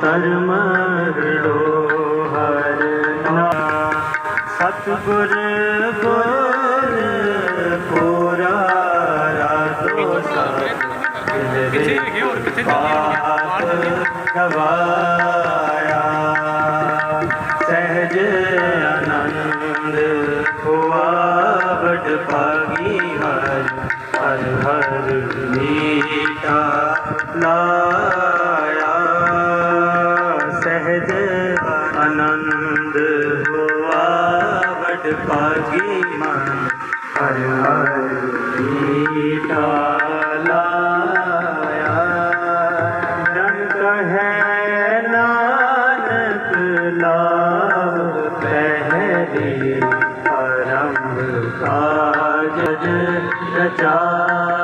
ਧਰਮ ਰੜੋ ਹਰ ਨਾਮ ਸਤਿਗੁਰ ਗੁਰ ਪੂਰਾ ਰਾਤੋ ਸਭ ਕਿਥੇ ਸਹਿਜ ਆਨੰਦ ਹੋਆ ਬੜ ਸਹਿਜ ਆਨੰਦ ਹੋਆ ਬੜ ਭਾਗੀ ਮਨ। ਹਰ ਹਰ ਮੀਠਾ ਲਾਇਆ ਜਨ ਕਹੈ ਨਾਨਕ ਲਾਭ ਪਹਿਰੇ ਆਰੰਭ ਕਾਜ ਰਚਾਇਆ